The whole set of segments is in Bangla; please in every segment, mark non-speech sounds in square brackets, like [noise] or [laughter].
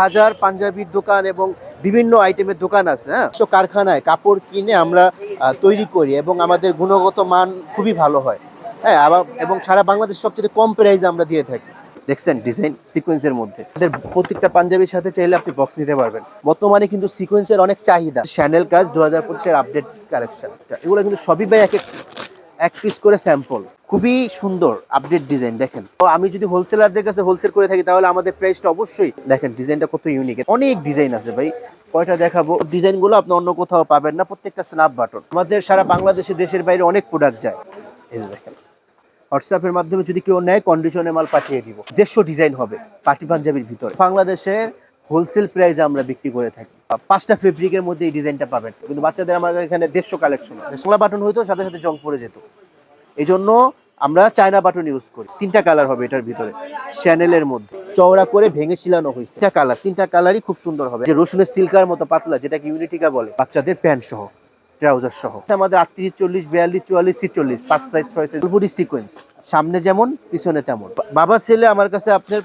হাজার পাঞ্জাবির দোকান এবং বিভিন্ন আইটেমের দোকান আছে হ্যাঁ? সব কারখানায় কাপড় কিনে আমরা তৈরি করি এবং আমাদের গুণগত মান খুবই ভালো হয় হ্যাঁ? আবার, এবং সারা বাংলাদেশ সবচেয়ে কম প্রাইসে আমরা দিয়ে থাকি। দেখছেন ডিজাইন সিকোয়েন্সের মধ্যে। আমাদের প্রত্যেকটা পাঞ্জাবির সাথে চাইলে আপনি বক্স নিতে পারবেন। বর্তমানে কিন্তু সিকোয়েন্সের অনেক চাহিদা। চ্যানেল কাজ, দু হাজার পঁচিশের আপডেট কালেকশন এগুলো কিন্তু সবই ভাই এক এক পিস করে স্যাম্পল খুবই সুন্দর আপডেট ডিজাইন দেখেন। তো আমি যদি হোলসেলারদের কাছে হোলসেল করে থাকি, তাহলে আমাদের প্রাইসটা অবশ্যই, দেখেন ডিজাইনটা কত ইউনিক অনেক ডিজাইন আছে ভাই। কয়টা দেখাবো? ডিজাইনগুলো আপনি অন্য কোথাও পাবেন না, প্রত্যেকটা স্ন্যাপ বাটন আমাদের সারা বাংলাদেশে, দেশের বাইরে অনেক প্রোডাক্ট যায়। এই দেখেন। হোয়াটসঅ্যাপের মাধ্যমে যদি কেউ নেয় কন্ডিশনে মাল পাঠিয়ে দিব। দেড়শো ডিজাইন হবে পার্টি পাঞ্জাবির ভিতরে। বাংলাদেশের হোলসেল প্রাইসে আমরা বিক্রি করে থাকি। পাঁচটা ফেব্রিকের মধ্যে এই ডিজাইনটা পাবেন। কিন্তু বাচ্চাদের আমার এখানে দেড়শো কালেকশন সোলা বাটন হইতো, সাথে সাথে জং পড়ে যেত। এই জন্য আমরা চায়না বাটন ইউজ করি। তিনটা কালার হবে এটার ভিতরে শ্যানেলের মধ্যে। চওড়া করে ভেঙে শিলানো হয়েছে। তিনটা কালার তিনটা কালারই খুব সুন্দর হবে। যে রসুনের সিল্কার মতো পাতলা, যেটাকে ইউনিটিকা বলে, বাচ্চাদের প্যান্ট সহ ট্রাউজার সহ। আমাদের আটত্রিশ, চল্লিশ, বিয়াল্লিশ, চুয়াল্লিশ, ছিচল্লিশ, পাঁচ সাইজ ছয় সাইজ পুরোপুরি সিকোয়েন্স সামনে যেমন, পিছনে তেমন। বাবা ছেলে আমার কাছে আপনার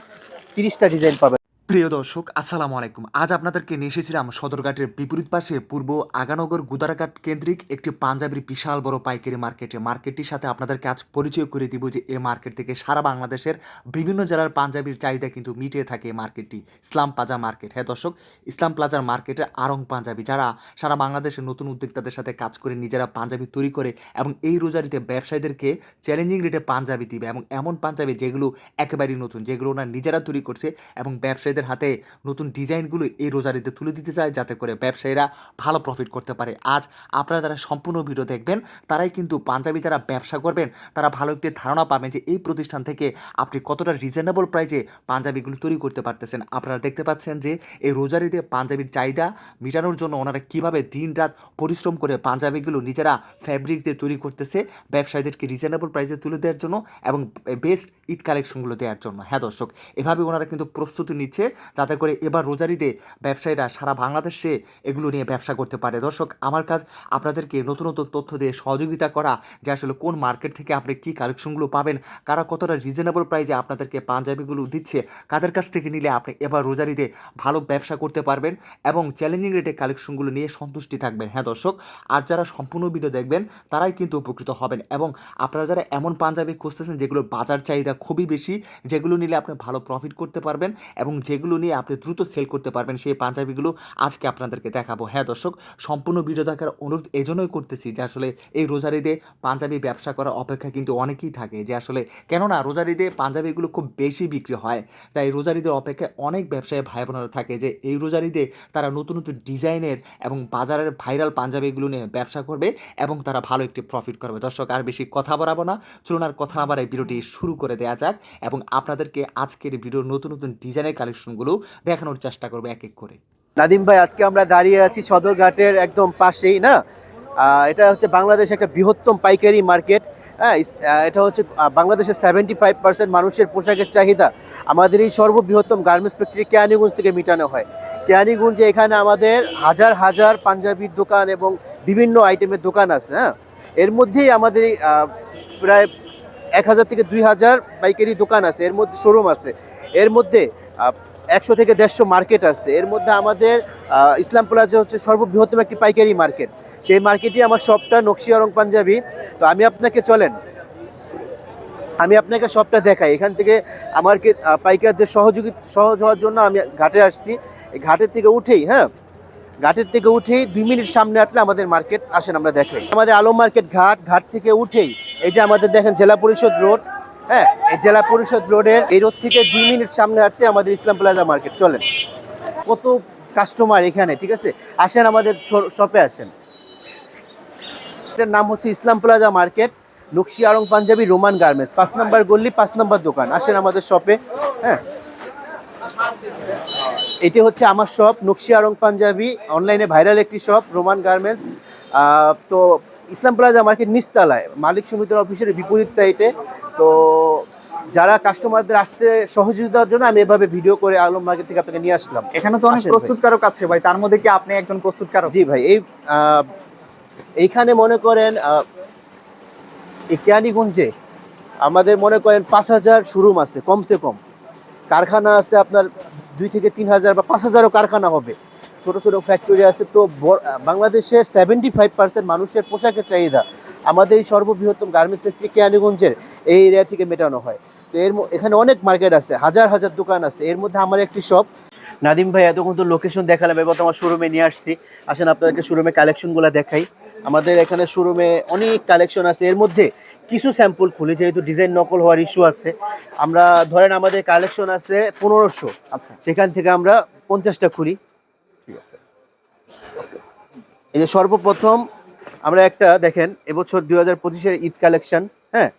তিরিশটা ডিজাইন পাবেন। প্রিয় দর্শক, আসসালামু আলাইকুম। আজ আপনাদেরকে নিয়ে এসেছিলাম সদরঘাটের বিপরীত পাশে পূর্ব আগানগর গুদারাঘাট কেন্দ্রিক একটি পাঞ্জাবির বিশাল বড় পাইকারি মার্কেটে। মার্কেটটির সাথে আপনাদেরকে আজ পরিচয় করে দিব যে এই মার্কেট থেকে সারা বাংলাদেশের বিভিন্ন জেলার পাঞ্জাবির চাহিদা কিন্তু মিটিয়ে থাকে এই মার্কেটটি। Islam plaza market. হ্যাঁ দর্শক, ইসলাম প্লাজার মার্কেটে আরং পাঞ্জাবি, যারা সারা বাংলাদেশের নতুন উদ্যোক্তাদের সাথে কাজ করে নিজেরা পাঞ্জাবি তৈরি করে এবং এই রোজারিতে ব্যবসায়ীদেরকে চ্যালেঞ্জিং রেটে পাঞ্জাবি দিবে এবং এমন পাঞ্জাবি যেগুলো একেবারেই নতুন, যেগুলো ওনারা নিজেরা তৈরি করছে এবং ব্যবসায়ীদের হাতে নতুন ডিজাইনগুলো এই রোজারিতে তুলে দিতে চায়, যাতে করে ব্যবসায়ীরা ভালো প্রফিট করতে পারে। আজ আপনারা যারা সম্পূর্ণ ভিডিও দেখবেন, তারাই কিন্তু পাঞ্জাবি যারা ব্যবসা করবেন, তারা ভালো একটি ধারণা পাবেন যে এই প্রতিষ্ঠান থেকে আপনি কতটা রিজনেবল প্রাইজে পাঞ্জাবিগুলো তৈরি করতে পারতেছেন। আপনারা দেখতে পাচ্ছেন যে এই রোজারিতে পাঞ্জাবির চাহিদা মেটানোর জন্য ওনারা কীভাবে দিন রাত পরিশ্রম করে পাঞ্জাবিগুলো নিজেরা ফ্যাব্রিক দিয়ে তৈরি করতেছে, ব্যবসায়ীদেরকে রিজনেবল প্রাইসে তুলে দেওয়ার জন্য এবং বেস্ট ঈদ কালেকশনগুলো দেওয়ার জন্য। হ্যাঁ দর্শক, এভাবে ওনারা কিন্তু প্রস্তুতি নিচ্ছে যাতে করে এবার রোজারিতে ব্যবসায়ীরা সারা বাংলাদেশে এগুলো নিয়ে ব্যবসা করতে পারে। দর্শক, আমার কাজ আপনাদেরকে নতুন নতুন তথ্য দিয়ে সহযোগিতা করা যে আসলে কোন মার্কেট থেকে আপনি কী কালেকশনগুলো পাবেন, কারা কতটা রিজনেবল প্রাইসে আপনাদেরকে পাঞ্জাবিগুলো দিচ্ছে, কাদের কাছ থেকে নিলে আপনি এবার রোজারিতে ভালো ব্যবসা করতে পারবেন এবং চ্যালেঞ্জিং রেটে কালেকশনগুলো নিয়ে সন্তুষ্টি থাকবেন। হ্যাঁ দর্শক, আর যারা সম্পূর্ণ ভিডিও দেখবেন, তারাই কিন্তু উপকৃত হবেন এবং আপনারা যারা এমন পাঞ্জাবি খুঁজতেছেন যেগুলো বাজার চাহিদা খুবই বেশি, যেগুলো নিলে আপনি ভালো প্রফিট করতে পারবেন এবং যেগুলো নিয়ে আপনি দ্রুত সেল করতে পারবেন সেই পাঞ্জাবিগুলো আজকে আপনাদেরকে দেখাবো। হ্যাঁ দর্শক, সম্পূর্ণ ভিডিও দেখার অনুরোধ এজন্যই করতেছি যে আসলে এই রোজারিতে পাঞ্জাবি ব্যবসা করার অপেক্ষা কিন্তু অনেকেই থাকে যে আসলে কেননা রোজারিতে পাঞ্জাবিগুলো খুব বেশি বিক্রি হয়। তাই রোজারিদের অপেক্ষায় অনেক ব্যবসায়ী ভাই বোনেরা থাকে যে এই রোজারিতে তারা নতুন নতুন ডিজাইনের এবং বাজারের ভাইরাল পাঞ্জাবিগুলো নিয়ে ব্যবসা করবে এবং তারা ভালো একটি প্রফিট করবে। দর্শক, আর বেশি কথা বাড়াবো না। চলুন আর কথা না এই ভিডিওটি শুরু করে দেওয়া যাক এবং আপনাদেরকে আজকের ভিডিওর নতুন নতুন ডিজাইনের কালেকশনগুলো দেখানোর চেষ্টা করব এক এক করে। নাদিম ভাই, আজকে আমরা দাঁড়িয়ে আছি সদরঘাটের একদম পাশেই, না? এটা হচ্ছে বাংলাদেশ একটা বৃহত্তম পাইকারি মার্কেট। হ্যাঁ এটা হচ্ছে বাংলাদেশের সেভেন্টি ফাইভ পার্সেন্ট মানুষের পোশাকের চাহিদা। আমাদের এই সর্ববৃহত্তম গার্মেন্টস ফ্যাক্টরি কেয়ানীগঞ্জ থেকে মেটানো হয়। কেয়ানীগঞ্জে এখানে আমাদের হাজার হাজার পাঞ্জাবির দোকান এবং বিভিন্ন আইটেমের দোকান আছে হ্যাঁ? এর মধ্যেই আমাদের প্রায় এক হাজার থেকে দুই হাজার পাইকারি দোকান আছে। এর মধ্যে শোরুম আছে। এর মধ্যে একশো থেকে দেড়শো মার্কেট আছে। এর মধ্যে আমাদের ইসলাম প্লাজা হচ্ছে সর্ববৃহত্তম একটি পাইকারি মার্কেট। সেই মার্কেটই আমার শপটা নকশি অরং পাঞ্জাবি। তো আমি আপনাকে, চলেন। আমি আপনাকে সবটা দেখাই। এখান থেকে আমার পাইকারদের সহযোগী, সহজ হওয়ার জন্য আমি ঘাটে আসছি। ঘাটের থেকে উঠেই হ্যাঁ? ঘাটের থেকে উঠেই দুই মিনিট সামনে আসলে আমাদের মার্কেট, আসেন আমরা দেখাই। আমাদের আলম মার্কেট ঘাট ঘাট থেকে উঠেই, এই যে আমাদের দেখেন জেলা পরিষদ রোড। হ্যাঁ জেলা পরিষদ রোডের এই রোড থেকে দুই মিনিট সামনে হাঁটতে আমাদের ইসলাম প্লাজা মার্কেট, চলেন। কত কাস্টমার এখানে, ঠিক আছে? আসেন আমাদের শপে আসেন। এটার নাম হচ্ছে ইসলাম প্লাজা মার্কেট, নকশি আরং পাঞ্জাবি রোমান গার্মেন্টস, পাঁচ নম্বর গল্লি পাঁচ নম্বর দোকান। আসেন আমাদের শপে হ্যাঁ। এটি হচ্ছে আমার শপ নকশি আরং পাঞ্জাবি অনলাইনে ভাইরাল একটি শপ রোমান গার্মেন্টস। তো ইসলাম প্লাজা মার্কেট নিস্তালায় মালিক সমিতির অফিসের বিপরীত সাইটে তো যারা কাস্টমারদের আসতে সহযোগিতার জন্য আমি এভাবে ভিডিও করে আলম মার্কেট থেকে আপনাকে নিয়ে আসলাম। এখানে তো অনেক। প্রস্তুতকারক আছে ভাই তার মধ্যে কি আপনি একজন প্রস্তুতকারক? জি ভাই এই এইখানে মনে করেন এই কেয়ানীগঞ্জে আমাদের মনে করেন পাঁচ হাজার শোরুম আছে কমসে কম। কারখানা আছে আপনার দুই থেকে তিন হাজার বা পাঁচ হাজারও কারখানা হবে। ছোট ছোট ফ্যাক্টরি আছে তো বাংলাদেশের সেভেন্টি ফাইভ পার্সেন্ট মানুষের পোশাকের চাহিদা। আমাদের এই সর্ববৃহত্তম গার্মেন্টস ফ্যাক্টরি কেরানীগঞ্জের এই এরিয়া থেকে মেটানো হয়। তো এর এখানে অনেক মার্কেট আছে হাজার হাজার দোকান আছে। এর মধ্যে আমার একটি শপ নাদিম ভাই এতক্ষণ তো লোকেশন দেখালাম এবার আমার শোরুমে নিয়ে আসছি। আসেন আপনাদেরকে শোরুমে কালেকশনগুলো দেখাই। আমাদের এখানে শোরুমে অনেক কালেকশন আছে। এর মধ্যে কিছু স্যাম্পল খুলি যেহেতু ডিজাইন নকল হওয়ার ইস্যু আছে। আমরা ধরেন আমাদের কালেকশন আছে পনেরোশো। আচ্ছা। সেখান থেকে আমরা পঞ্চাশটা খুলি। ঠিক আছে। এই যে সর্বপ্রথম আমরা একটা, দেখেন, এবছর দুই হাজার পঁচিশের ঈদ কালেকশন হ্যাঁ?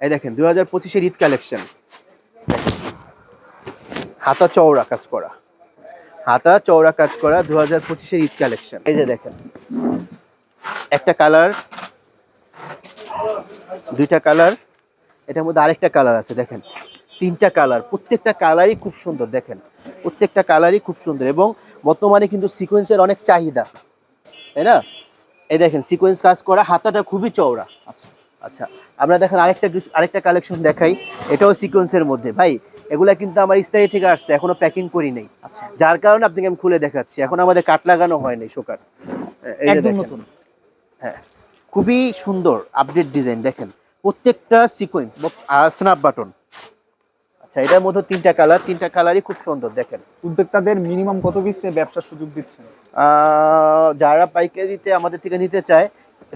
এই দেখেন, দুই হাজার পঁচিশের ঈদ কালেকশন। হাতা চওড়া কাজ করা। হাতা চওড়া কাজ করা দু হাজার পঁচিশের ঈদ কালেকশন। এই যে দেখেন, একটা কালার, দুইটা কালার, এটার মধ্যে আরেকটা কালার আছে, দেখেন। তিনটা কালার, প্রত্যেকটা কালারই খুব সুন্দর, দেখেন। প্রত্যেকটা কালারই খুব সুন্দর এবং বর্তমানে কিন্তু সিকোয়েন্সের অনেক চাহিদা, তাই না? এই দেখেন সিকোয়েন্স কাজ করা হাতাটা খুবই চওড়া। আচ্ছা। আচ্ছা আমরা দেখেন আরেকটা আরেকটা কালেকশন দেখাই। এটাও সিকোয়েন্সের মধ্যে। ভাই এগুলা কিন্তু আমার স্থায়ী থেকে আসছে এখনও প্যাকিং করি নাই। আচ্ছা। যার কারণে আপনাকে আমি খুলে দেখাচ্ছি। এখন আমাদের কাট লাগানো হয় নাই শোকার। নতুন। হ্যাঁ খুবই সুন্দর আপডেট ডিজাইন দেখেন। প্রত্যেকটা সিকোয়েন্স স্ন্যাপ বাটন আচ্ছা এটার মধ্যে তিনটা কালার তিনটা কালারই খুব সুন্দর দেখেন। উদ্যোক্তাদের মিনিমাম কত পিস ব্যবসার সুযোগ দিচ্ছেন? যারা পাইকারিতে আমাদের থেকে নিতে চায়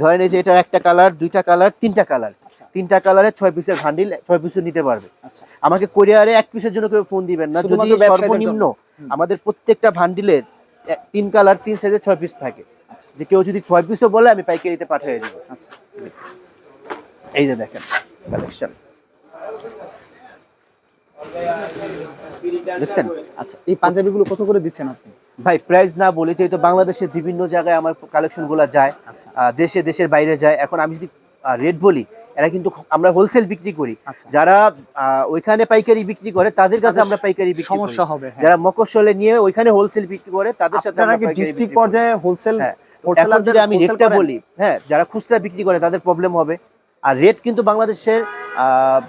ধরেন এই যে এটা একটা কালার দুইটা কালার তিনটা কালার আচ্ছা। তিনটা কালারে ছয় পিসের ভান্ডিল ছয় পিসও নিতে পারবে। আচ্ছা। আমাকে কোরিয়ারে এক পিসের জন্য কেউ ফোন দিবেন না যদি সর্বনিম্ন আমাদের প্রত্যেকটা ভান্ডিলে তিন কালার তিন সাইজে ছয় পিস থাকে। আচ্ছা। যে কেউ যদি ছয় পিসও বলে আমি পাইকারিতে পাঠিয়ে দিব। আচ্ছা। এই যে দেখেন কালেকশন দেখছেন? আচ্ছা এই পাঞ্জাবিগুলো কত করে দিচ্ছেন আপনি? ভাই প্রাইস না বলে যেহেতু বাংলাদেশের বিভিন্ন জায়গায় আমার কালেকশনগুলা যায় আচ্ছা। দেশে দেশের বাইরে যায়। এখন আমি যদি রেট বলি এরা কিন্তু আমরা হোলসেল বিক্রি করি। আচ্ছা। যারা ওইখানে পাইকারি বিক্রি করে তাদের কাছে আমরা পাইকারি বিক্রি সমস্যা হবে হ্যাঁ। যারা মকসলে নিয়ে ওইখানে হোলসেল বিক্রি করে তাদের সাথে আমরা পাইকারি ডিস্ট্রিক্ট পর্যায়ে হোলসেল হ্যাঁ, এখন যদি আমি রেটটা বলি হ্যাঁ যারা খুচরা বিক্রি করে তাদের প্রবলেম হবে। আর রেট কিন্তু বাংলাদেশের আহ,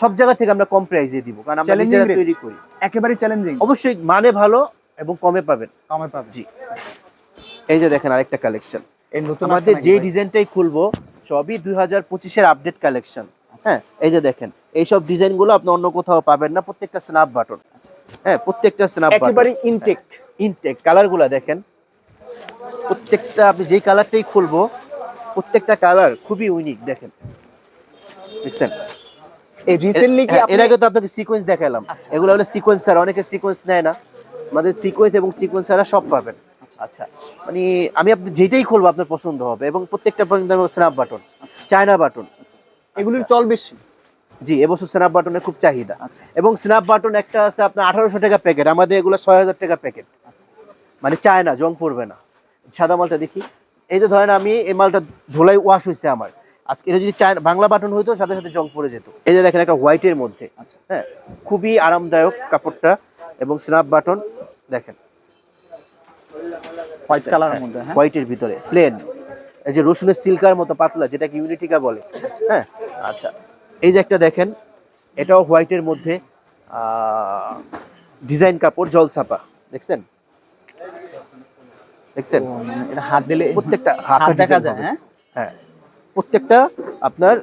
সব জায়গা থেকে আমরা কম প্রাইসে দিব কারণ আমরা নিজেরা তৈরি করি। একেবারে চ্যালেঞ্জিং অবশ্যই মানে ভালো এবং কমে পাবেন। কমে পাবে জি। এই যে দেখেন আরেকটা কালেকশন এই নতুন আমাদের যে ডিজাইনটাই খুলবো সবই দুই হাজার পঁচিশের আপডেট কালেকশন আচ্ছা। হ্যাঁ এই যে দেখেন এই এইসব ডিজাইনগুলো আপনি অন্য কোথাও পাবেন না প্রত্যেকটা স্ন্যাপ বাটন আচ্ছা। হ্যাঁ প্রত্যেকটা স্ন্যাপ বাটন একেবারে ইনটেক ইনটেক কালারগুলো দেখেন। প্রত্যেকটা আপনি যেই কালারটাই খুলবো প্রত্যেকটা কালার খুবই ইউনিক দেখেন। দেখছেন? এই রিসেন্টলি কি এর আগে তো আপনাকে সিকোয়েন্স দেখালাম। আচ্ছা। এগুলো হলো সিকোয়েন্স স্যার অনেকে সিকোয়েন্স নেয় না। আমাদের সিকোয়েন্স এবং সিকোয়েন্স ছাড়া সব পাবেন। আচ্ছা। আচ্ছা মানে আমি আপনি যেটাই খুলবো আপনার পছন্দ হবে এবং প্রত্যেকটা পর্যন্ত স্ন্যাপ বাটন। চায়না বাটন এগুলির চল বেশি। জি এবছর স্ন্যাপ বাটনের খুব চাহিদা। আচ্ছা। এবং স্ন্যাপ বাটন একটা আছে আপনার আঠারোশো টাকা প্যাকেট আমাদের এগুলো ছয় হাজার টাকা প্যাকেট আচ্ছা। মানে চায় না জং পড়বে না। সাদা মালটা দেখি। এই যে ধরেন আমি এই মালটা ধোলাই ওয়াশ হয়েছে আমার। আজকে এটা যদি চায় বাংলা বাটন হইতো সাথে সাথে জং পড়ে যেত। এই যে দেখেন একটা হোয়াইটের মধ্যে। আচ্ছা। হ্যাঁ খুবই আরামদায়ক কাপড়টা এবং স্ন্যাপ বাটন দেখেন। হোয়াইট কালারের মধ্যে হ্যাঁ। হোয়াইটের ভিতরে প্লেন এই যে রসুনের সিল্কার মতো পাতলা ইউনিটিকা বলে হ্যাঁ। আচ্ছা। এই যে একটা দেখেন এটাও হোয়াইটের মধ্যে ডিজাইন কাপড় জল ছাপা দেখছেন? দেখছেন এটা হাত দিলে প্রত্যেকটা হাত দেখা যায় হ্যাঁ। হ্যাঁ। প্রত্যেকটা আপনার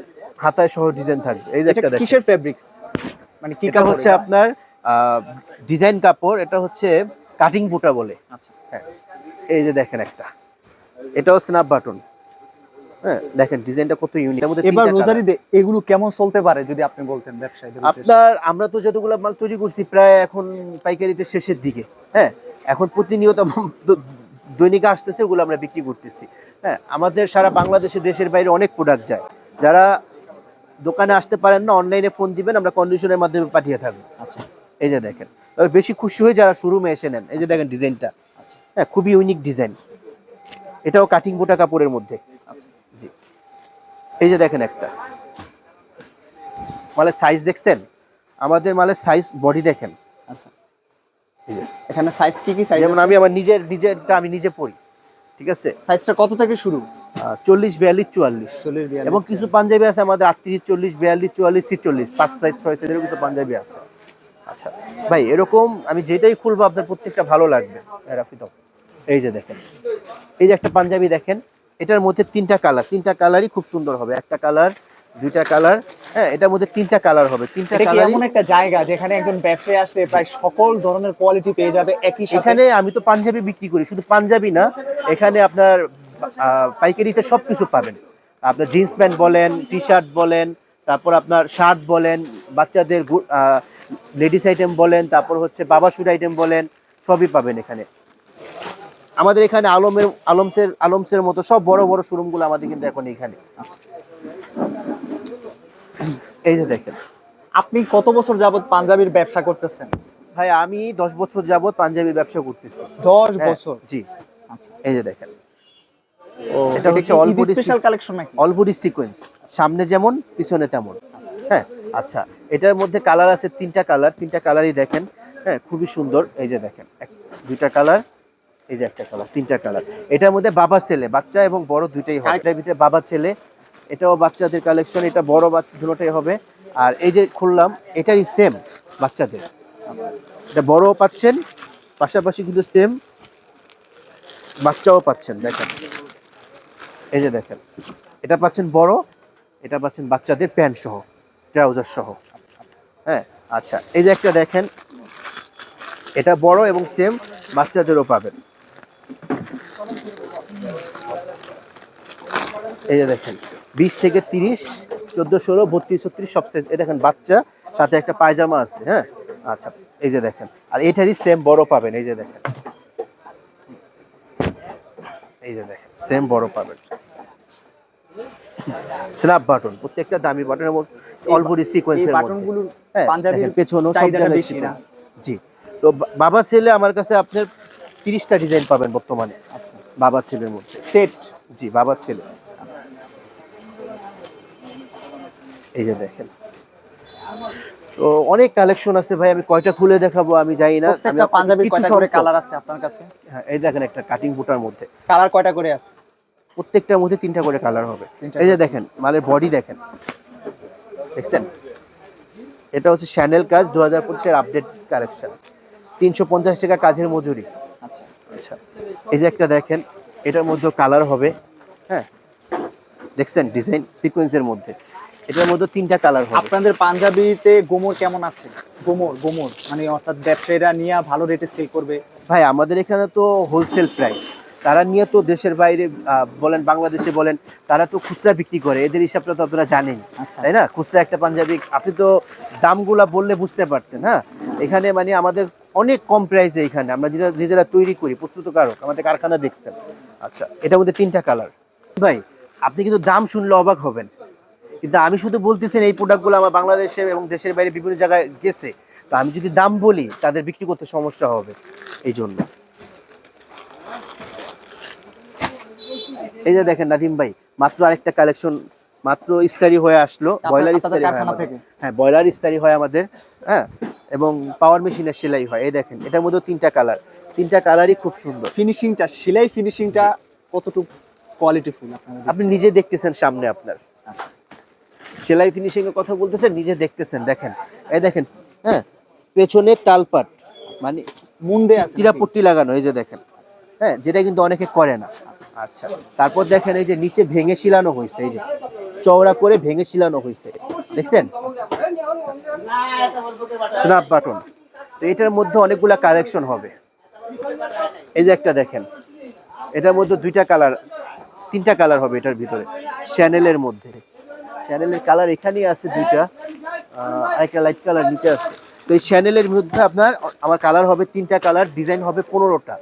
হাতায় সহ ডিজাইন থাকবে। এই যে একটা দেখেন। কিসের ফেব্রিক্স মানে কি হচ্ছে আপনার ডিজাইন কাপড় এটা হচ্ছে কাটিং বুটা বলে। আচ্ছা। এই যে দেখেন একটা। এটাও স্ন্যাপ বাটন হ্যাঁ দেখেন ডিজাইনটা কত ইউনিক এবার রোজারি এগুলো কেমন চলতে পারে যদি আপনি বলতেন ব্যবসায়ীদের আপনার আমরা তো যতগুলো মাল তৈরি করছি প্রায় এখন পাইকারিতে শেষের দিকে। হ্যাঁ এখন প্রতিনিয়ত দৈনিক আসতেছে ওগুলো আমরা বিক্রি করতেছি। হ্যাঁ আমাদের সারা বাংলাদেশে দেশের বাইরে অনেক প্রোডাক্ট যায়। যারা দোকানে আসতে পারেন না অনলাইনে ফোন দিবেন আমরা কন্ডিশনের মাধ্যমে পাঠিয়ে থাকব। আচ্ছা। এই যে দেখেন। তবে বেশি খুশি হয়ে যারা শোরুমে এসে নেন এই যে দেখেন ডিজাইনটা আচ্ছা। হ্যাঁ খুবই ইউনিক ডিজাইন এটাও কাটিং বোটা কাপড়ের মধ্যে। আচ্ছা। জি। এই যে দেখেন একটা। মালের সাইজ দেখছেন? আমাদের মালের সাইজ বডি দেখেন। আচ্ছা। এখানে সাইজ কি কি সাইজ যেমন আমি আমার নিজের নিজেরটা আমি নিজে পরি ঠিক আছে? সাইজটা কত থেকে শুরু? চল্লিশ বিয়াল্লিশ চুয়াল্লিশ। এবং কিছু পাঞ্জাবি আছে আমাদের আটত্রিশ চল্লিশ বিয়াল্লিশ চুয়াল্লিশ ছিচল্লিশ পাঁচ সাইজ ছয় সাইজের কিছু পাঞ্জাবি আছে। আচ্ছা। ভাই এরকম আমি যেটাই খুলবো আপনার প্রত্যেকটা ভালো লাগবে। হ্যাঁ, এই যে দেখেন এই যে একটা পাঞ্জাবি দেখেন এটার মধ্যে তিনটা কালার তিনটা কালারই খুব সুন্দর হবে। একটা কালার দুইটা কালার হ্যাঁ এটার মধ্যে তিনটা কালার হবে। তিনটা এটা কি কালারই এমন একটা জায়গা যেখানে একজন ব্যবসায়ী আসলে প্রায় সকল ধরনের কোয়ালিটি পেয়ে যাবে একই সাথে? এখানে আমি তো পাঞ্জাবি বিক্রি করি শুধু পাঞ্জাবি না এখানে আপনার পাইকারিতে সব কিছু পাবেন। আপনার জিন্স প্যান্ট বলেন টি শার্ট বলেন তারপর আপনার শার্ট বলেন বাচ্চাদের লেডিস আইটেম বলেন তারপর হচ্ছে বাবা শুট আইটেম বলেন সবই পাবেন এখানে। আমাদের এখানে আলমের আলমসের আলমসের মতো সব বড় বড় শোরুমগুলো আমাদের কিন্তু এখন এখানে আচ্ছা। এই যে দেখেন। আপনি কত বছর যাবত পাঞ্জাবির ব্যবসা করতেছেন? ভাই আমি দশ বছর যাবত পাঞ্জাবির ব্যবসা করতেছি। দশ হ্যাঁ, বছর? জি। আচ্ছা। এই যে দেখেন। এটা হচ্ছে all body স্পেশাল কালেকশন নাকি? অলবডি সিকোয়েন্স সামনে যেমন পিছনে তেমন। হ্যাঁ আচ্ছা। এটার মধ্যে কালার আছে তিনটা কালার তিনটা কালারই দেখেন। হ্যাঁ খুবই সুন্দর। এই যে দেখেন দুইটা কালার এই যে একটা কালার তিনটা কালার এটার মধ্যে বাবা ছেলে বাচ্চা এবং বড় দুইটাই হবে। এটার ভিতরে বাবা ছেলে এটাও বাচ্চাদের কালেকশন এটা বড় বাচ্চা দুটোটাই হবে। আর এই যে খুললাম এটারই সেম বাচ্চাদের। এটা বড়ও পাচ্ছেন পাশাপাশি কিন্তু সেম বাচ্চাও পাচ্ছেন দেখেন। এই যে দেখেন, এটা পাচ্ছেন বড়, এটা পাচ্ছেন বাচ্চাদের প্যান্ট সহ, ট্রাউজার সহ। হ্যাঁ আচ্ছা এই যে একটা দেখেন, এটা বড় এবং সেম বাচ্চাদেরও পাবেন। এই যে দেখেন, বিশ থেকে তিরিশ, চোদ্দ, ষোলো, বত্রিশ, ছত্রিশ, সব সাইজ এই দেখেন বাচ্চা, সাথে একটা পায়জামা আছে হ্যাঁ? আচ্ছা এই যে দেখেন, আর এটারই সেম বড় পাবেন, এই যে দেখেন। এই যে দেখেন সেম বড় পাবেন। [coughs] স্ন্যাপ বাটন প্রত্যেকটা দামি বাটনের মধ্যে অল্প সিকোয়েন্সের হ্যাঁ পাঞ্জাবির দেখেন সব বেশি না? জি। তো বাবা ছেলে আমার কাছে আপনার তিরিশটা ডিজাইন পাবেন বর্তমানে। আচ্ছা। বাবা ছেলের মধ্যে। সেট জি বাবার ছেলে। আচ্ছা। এই যে দেখেন। তো অনেক কালেকশন আছে ভাই আমি কয়টা খুলে দেখাবো আমি জানি না। প্রত্যেকটা পাঞ্জাবির কয়টা করে কালার আছে আপনার কাছে? হ্যাঁ এই দেখেন একটা কাটিং বুটার মধ্যে। কালার কয়টা করে আছে? প্রত্যেকটার মধ্যে তিনটা করে কালার হবে। এই যে দেখেন মালের বডি দেখেন। দেখছেন? এটা হচ্ছে শ্যানেল কাজ দু হাজার পঁচিশের আপডেট কালেকশন তিনশো পঞ্চাশ টাকা কাজের মজুরি। আচ্ছা। আচ্ছা। এই যে একটা দেখেন এটার মধ্যে কালার হবে। হ্যাঁ? দেখছেন ডিজাইন সিকোয়েন্সের মধ্যে। এটার মধ্যে তিনটা কালার হবে। আপনাদের পাঞ্জাবিতে গোমর কেমন আছে? গোমর গোমর। মানে অর্থাৎ ব্যবসায়ীরা নিয়ে ভালো রেটে সেল করবে। ভাই আমাদের এখানে তো হোলসেল প্রাইস তারা নিয়ে তো দেশের বাইরে বলেন বাংলাদেশে বলেন তারা তো খুচরা বিক্রি করে এদের হিসাবটা তো আপনারা জানেন। আচ্ছা তাই না? খুচরা একটা পাঞ্জাবি আপনি তো দামগুলা বললে বুঝতে পারতেন হ্যাঁ? এখানে মানে আমাদের অনেক কম প্রাইসে এখানে আমরা যেটা নিজেরা তৈরি করি প্রস্তুতকারক আমাদের কারখানা দেখছেন। আচ্ছা এটার মধ্যে তিনটা কালার ভাই আপনি কিন্তু দাম শুনলে অবাক হবেন। কিন্তু আমি শুধু বলতেছেন এই প্রোডাক্টগুলো আমার বাংলাদেশে এবং দেশের বাইরে বিভিন্ন জায়গায় গেছে। তো আমি যদি দাম বলি তাদের বিক্রি করতে সমস্যা হবে এই জন্য এই যে দেখেন নাদিম ভাই মাত্র আরেকটা কালেকশন মাত্র ইস্তারি হয়ে আসলো আপনার- বয়লার ইস্তারি হয় আমাদের। হ্যাঁ বয়লার ইস্তারি হয় আমাদের হ্যাঁ এবং পাওয়ার মেশিনের সেলাই হয়। এই দেখেন এটার মধ্যে তিনটা কালার তিনটা কালারই খুব সুন্দর। ফিনিশিংটা সেলাই ফিনিশিংটা কতটুকু কোয়ালিটিফুল আপনাদের আপনি নিজে দেখতেছেন সামনে আপনার। আচ্ছা। সেলাই ফিনিশিং এর কথা বলতেছেন নিজে দেখতেছেন দেখেন। এই দেখেন হ্যাঁ পেছনে তালপাট মানে মুন্ডে আছে চিরাপট্টি লাগানো এই যে দেখেন। হ্যাঁ যেটা কিন্তু অনেকে করে না। আচ্ছা। তারপর দেখেন এই যে নিচে ভেঙে শিলানো হয়েছে, এই যে চওড়া করে ভেঙে শিলানো হয়েছে। দেখছেন? স্ন্যাপ বাটন তো এটার মধ্যে অনেকগুলা কালেকশন হবে। এই যে একটা দেখেন। এটার মধ্যে দুইটা কালার তিনটা কালার হবে এটার ভিতরে চ্যানেলের মধ্যে। চ্যানেলের কালার এখানেই আছে দুইটা আরেকটা লাইট কালার নিচে আছে। তো এই চ্যানেলের মধ্যে আপনার, আমার কালার হবে তিনটা কালার ডিজাইন হবে পনেরোটা।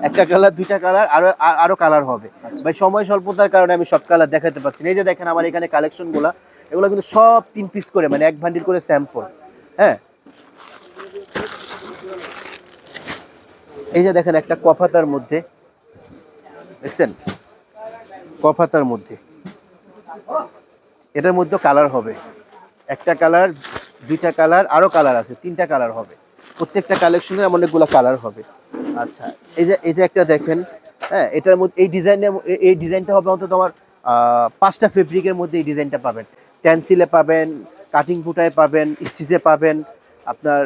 একটা কালার দুইটা কালার আরও আর- কালার হবে। ভাই সময় স্বল্পতার কারণে আমি সব কালার দেখাতে পারছি না। এই যে দেখেন আমার এখানে কালেকশনগুলা এগুলো কিন্তু সব তিন পিস করে মানে এক ভান্ডিল করে স্যাম্পল হ্যাঁ? এই যে দেখেন একটা কফাতার মধ্যে দেখছেন? কফাতার মধ্যে। এটার মধ্যে কালার হবে। একটা কালার দুইটা কালার আরও কালার আছে তিনটা কালার হবে। প্রত্যেকটা কালেকশনের অনেকগুলো কালার হবে। আচ্ছা এই যে এই যে একটা দেখেন হ্যাঁ এটার মধ্যে, এই ডিজাইনের এই ডিজাইনটা হবে অন্তত তোমার পাঁচটা ফেব্রিকের মধ্যে এই ডিজাইনটা পাবেন। ট্যান্সিলে পাবেন কাটিং বুটায় পাবেন স্টিচে পাবেন, আপনার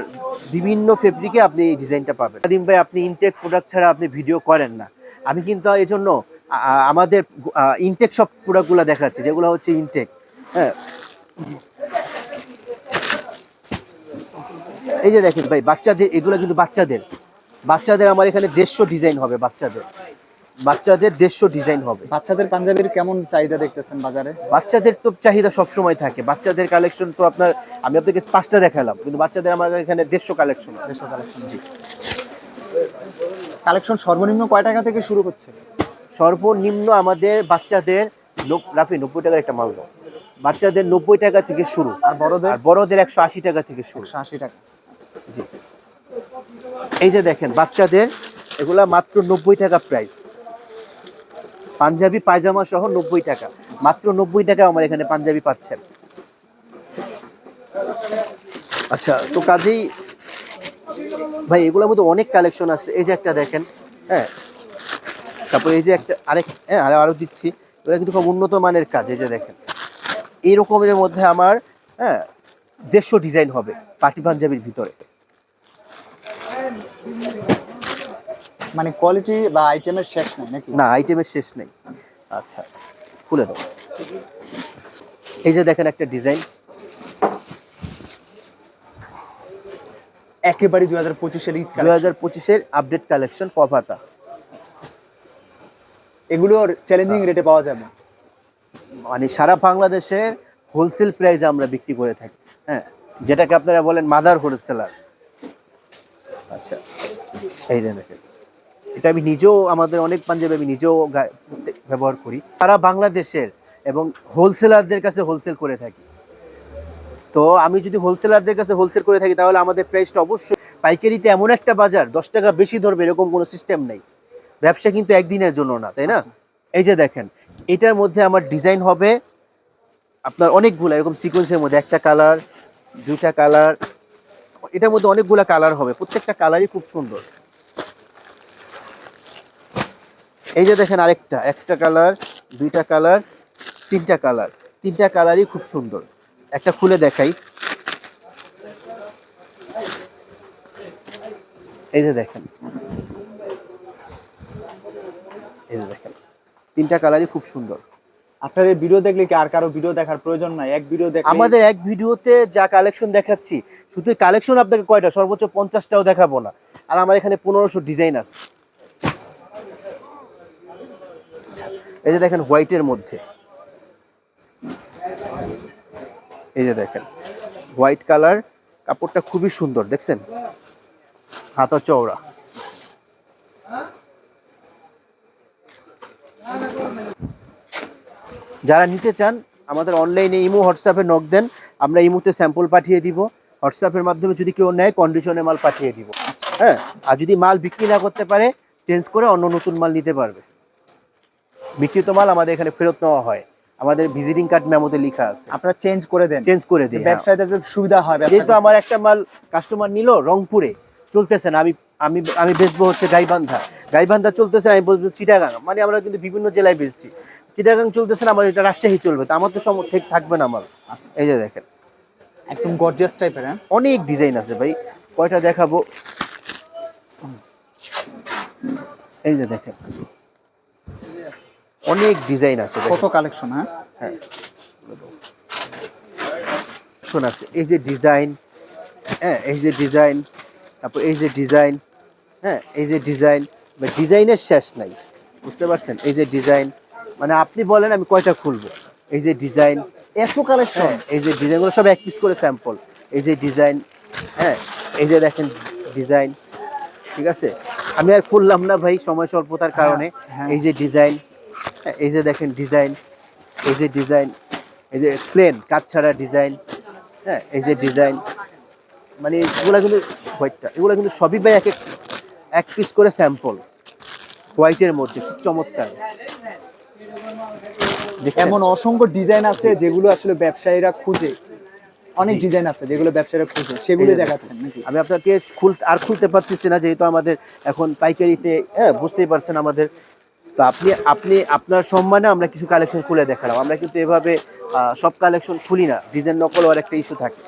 বিভিন্ন ফেব্রিকে আপনি এই ডিজাইনটা পাবেন। আদিম ভাই, আপনি ইনটেক প্রোডাক্ট ছাড়া আপনি ভিডিও করেন না। আমি কিন্তু এই জন্য আমাদের ইনটেক সব প্রোডাক্টগুলো দেখাচ্ছি, যেগুলো হচ্ছে ইনটেক হ্যাঁ। এই যে দেখেন ভাই বাচ্চাদের এগুলো কিন্তু বাচ্চাদের। বাচ্চাদের আমার এখানে দেড়শো ডিজাইন হবে বাচ্চাদের। বাচ্চাদের দেড়শো ডিজাইন হবে। বাচ্চাদের পাঞ্জাবির কেমন চাহিদা দেখতেছেন বাজারে? বাচ্চাদের তো চাহিদা সবসময় থাকে। বাচ্চাদের কালেকশন তো আপনার আমি আপনাকে পাঁচটা দেখালাম কিন্তু বাচ্চাদের আমার এখানে দেড়শো কালেকশন দেড়শো কালেকশন জি কালেকশন সর্বনিম্ন কয় টাকা থেকে শুরু হচ্ছে সর্বনিম্ন আমাদের বাচ্চাদের রাফি নব্বই টাকার একটা মাল বাচ্চাদের নব্বই টাকা থেকে শুরু। আর বড়দের? আর বড়দের একশো আশি টাকা থেকে শুরু। আশি টাকা। জি। এই যে দেখেন, বাচ্চাদের এগুলা মাত্র নব্বই টাকা প্রাইস পাঞ্জাবি পায়জামা সহ নব্বই টাকা। মাত্র নব্বই টাকা আমার এখানে পাঞ্জাবি পাচ্ছেন। আচ্ছা তো কাজেই ভাই, এগুলোর মধ্যে অনেক কালেকশন আছে। এই যে একটা দেখেন হ্যাঁ। তারপরে এই যে একটা আরেক হ্যাঁ আরে, আরও দিচ্ছি। ওটা কিন্তু খুব উন্নত মানের কাজ, এই যে দেখেন। এই রকমের মধ্যে আমার হ্যাঁ দেড়শো ডিজাইন হবে পাটি পাঞ্জাবির ভিতরে। মানে কোয়ালিটি বা আইটেমের শেষ নেই নাকি? না আইটেমের শেষ নেই। আচ্ছা খুলে দাও। এই যে দেখেন একটা ডিজাইন। একেবারে দুই হাজার পঁচিশের ঈদ দুই হাজার পঁচিশের আপডেট কালেকশন পভাতা এগুলোর চ্যালেঞ্জিং রেটে পাওয়া যাবে। মানে সারা বাংলাদেশে হোলসেল প্রাইসে আমরা বিক্রি করে থাকি। হ্যাঁ যেটাকে আপনারা বলেন মাদার হোলসেলার আচ্ছা এই দেখেন এটা আমি নিজেও আমাদের অনেক পাঞ্জাবি আমি নিজেও ব্যবহার করি। সারা বাংলাদেশের এবং হোলসেলারদের কাছে হোলসেল করে থাকি। তো আমি যদি হোলসেলারদের কাছে হোলসেল করে থাকি তাহলে আমাদের প্রাইসটা অবশ্যই পাইকারিতে এমন একটা বাজার দশ টাকা বেশি ধরবে এরকম কোনো সিস্টেম নেই। ব্যবসা কিন্তু একদিনের জন্য না তাই না? আচ্ছা। এই যে দেখেন এটার মধ্যে আমার ডিজাইন হবে আপনার অনেকগুলো, এরকম সিকোয়েন্সের মধ্যে একটা কালার দুইটা কালার এটার মধ্যে অনেকগুলো কালার হবে, প্রত্যেকটা কালারই খুব সুন্দর। এই যে দেখেন আরেকটা, একটা কালার দুইটা কালার তিনটা কালার তিনটা কালারই খুব সুন্দর। একটা খুলে দেখাই। এই যে দেখেন। এই যে দেখেন। তিনটা কালারই খুব সুন্দর। আপনার এই ভিডিও দেখলে কি আর কারও ভিডিও দেখার প্রয়োজন নাই? এক ভিডিও দেখলে আমাদের এক ভিডিওতে যা কালেকশন দেখাচ্ছি, শুধু কালেকশন আপনাকে কয়টা? সর্বোচ্চ পঞ্চাশটাও দেখাবো না। আর আমার এখানে পনেরোশো ডিজাইন আছে। এই যে দেখেন হোয়াইটের মধ্যে। এই যে দেখেন হোয়াইট কালার কাপড়টা খুবই সুন্দর, দেখছেন? হাতা চওড়া। যারা নিতে চান আমাদের অনলাইনে ইমো হোয়াটসঅ্যাপে নক দেন আমরা ইমোতে স্যাম্পল পাঠিয়ে দিব। হোয়াটসঅ্যাপের মাধ্যমে যদি কেউ নেয় কন্ডিশনে মাল পাঠিয়ে দিব। হ্যাঁ? আর যদি মাল বিক্রি না করতে পারে চেঞ্জ করে অন্য নতুন মাল নিতে পারবে। বিক্রিত মাল আমাদের এখানে ফেরত নেওয়া হয়। আমাদের ভিজিটিং কার্ড মেমোতে লেখা আছে। আপনারা চেঞ্জ করে দেন। চেঞ্জ করে দিই হ্যাঁ। ব্যবসায়ীদের সুবিধা হয় যেহেতু আমার একটা মাল কাস্টমার নিল রংপুরে চলতেছে না আমি আমি আমি বেচবো হচ্ছে গাইবান্ধা। গাইবান্ধা চলতেছে আমি বলব চিটাগাং। মানে আমরা কিন্তু বিভিন্ন জেলায় বেচছি। চিটাগাং চলতেছে না আমার এটা রাজশাহী চলবে। তো আমার তো সম ঠিক থাকবে না আমার। আচ্ছা। এই যে দেখেন। একদম গর্জিয়াস টাইপের হ্যাঁ? অনেক ডিজাইন আছে ভাই। কয়টা দেখাবো? এই যে দেখেন। অনেক ডিজাইন আছে কত কালেকশন হ্যাঁ? হ্যাঁ। শোন আছে এই যে ডিজাইন হ্যাঁ এই যে ডিজাইন তারপর এই যে ডিজাইন হ্যাঁ এই যে ডিজাইন ডিজাইনের শেষ নাই। বুঝতে পারছেন? এই যে ডিজাইন মানে আপনি বলেন আমি কয়টা খুলবো? এই যে ডিজাইন এত কালেকশন হ্যাঁ এই যে ডিজাইনগুলো সব এক পিস করে স্যাম্পল এই যে ডিজাইন হ্যাঁ এই যে দেখেন ডিজাইন ঠিক আছে? আমি আর খুললাম না ভাই সময় স্বল্পতার কারণে। হ্যাঁ। এই যে ডিজাইন এই যে দেখেন ডিজাইন এই যে ডিজাইন এই যে প্লেন কাজ ছাড়া ডিজাইন হ্যাঁ এই যে ডিজাইন মানে এগুলো কিন্তু হোয়াইটটা এগুলো কিন্তু সবই ভাই এক এক পিস করে স্যাম্পল হোয়াইটের মধ্যে খুব চমৎকার? এমন অসংখ্য ডিজাইন আছে যেগুলো আসলে ব্যবসায়ীরা খুঁজে। অনেক ডিজাইন আছে যেগুলো ব্যবসায়ীরা খুঁজে। সেগুলো দেখাচ্ছেন নাকি? আমি আপনাকে খুল আর খুলতে পারতেছি না যেহেতু আমাদের এখন পাইকারিতে হ্যাঁ বুঝতেই পারছেন আমাদের। তো আপনি আপনি আপনার সম্মানে আমরা কিছু কালেকশন খুলে দেখালাম। আমরা কিন্তু এভাবে সব কালেকশন খুলি না। ডিজাইন নকল আর একটা ইস্যু থাকে।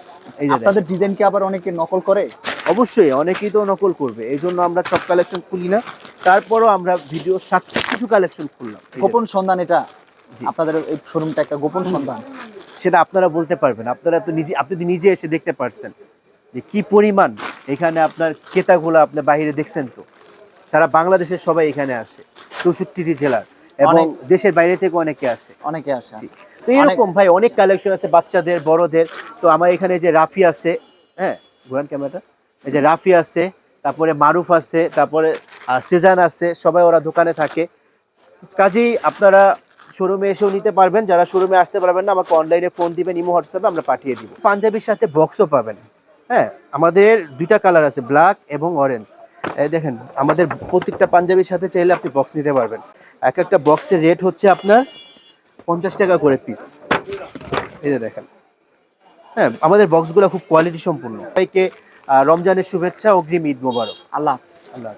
এই যে দেখেন। আপনাদের ডিজাইন কি আবার অনেকে নকল করে? অবশ্যই অনেকেই তো নকল করবে। এই জন্য আমরা সব কালেকশন খুলি না। তারপরও আমরা ভিডিও সাথে কিছু কালেকশন খুললাম। গোপন সন্ধান এটা? আপনাদের এই শোরুমটা একটা গোপন সন্ধান? সেটা আপনারা বলতে পারবেন। আপনারা তো নিজে আপনি নিজে এসে দেখতে পারছেন যে কি পরিমাণ এখানে আপনার ক্রেতাগুলো আপনি বাইরে দেখছেন তো। সারা বাংলাদেশের সবাই এখানে আসে চৌষট্টিটি জেলার এবং দেশের বাইরে থেকে অনেকে আসে। অনেকে আসে আচ্ছা। তো এরকম ভাই অনেক কালেকশন আছে বাচ্চাদের বড়দের। তো আমার এখানে যে রাফি আছে হ্যাঁ ঘোরান ক্যামেরাটা এই যে রাফি আছে, তারপরে মারুফ আছে, তারপরে সেজান আছে, সবাই ওরা দোকানে থাকে। কাজেই আপনারা শোরুমে এসেও নিতে পারবেন, যারা শোরুমে আসতে পারবেন না, আমাকে অনলাইনে ফোন দিবেন ইমো হোয়াটসঅ্যাপে আমরা পাঠিয়ে দিব। পাঞ্জাবির সাথে বক্সও পাবেন। হ্যাঁ আমাদের দুইটা কালার আছে ব্ল্যাক এবং অরেঞ্জ এই দেখেন, আমাদের প্রত্যেকটা পাঞ্জাবির সাথে চাইলে আপনি বক্স নিতে পারবেন। এক একটা বক্সের রেট হচ্ছে আপনার পঞ্চাশ টাকা করে পিস এই যে দেখেন। হ্যাঁ আমাদের বক্সগুলো খুব কোয়ালিটি সম্পূর্ণ। সবাইকে রমজানের শুভেচ্ছা অগ্রিম ঈদ মোবারক। আল্লাহ আল্লাহ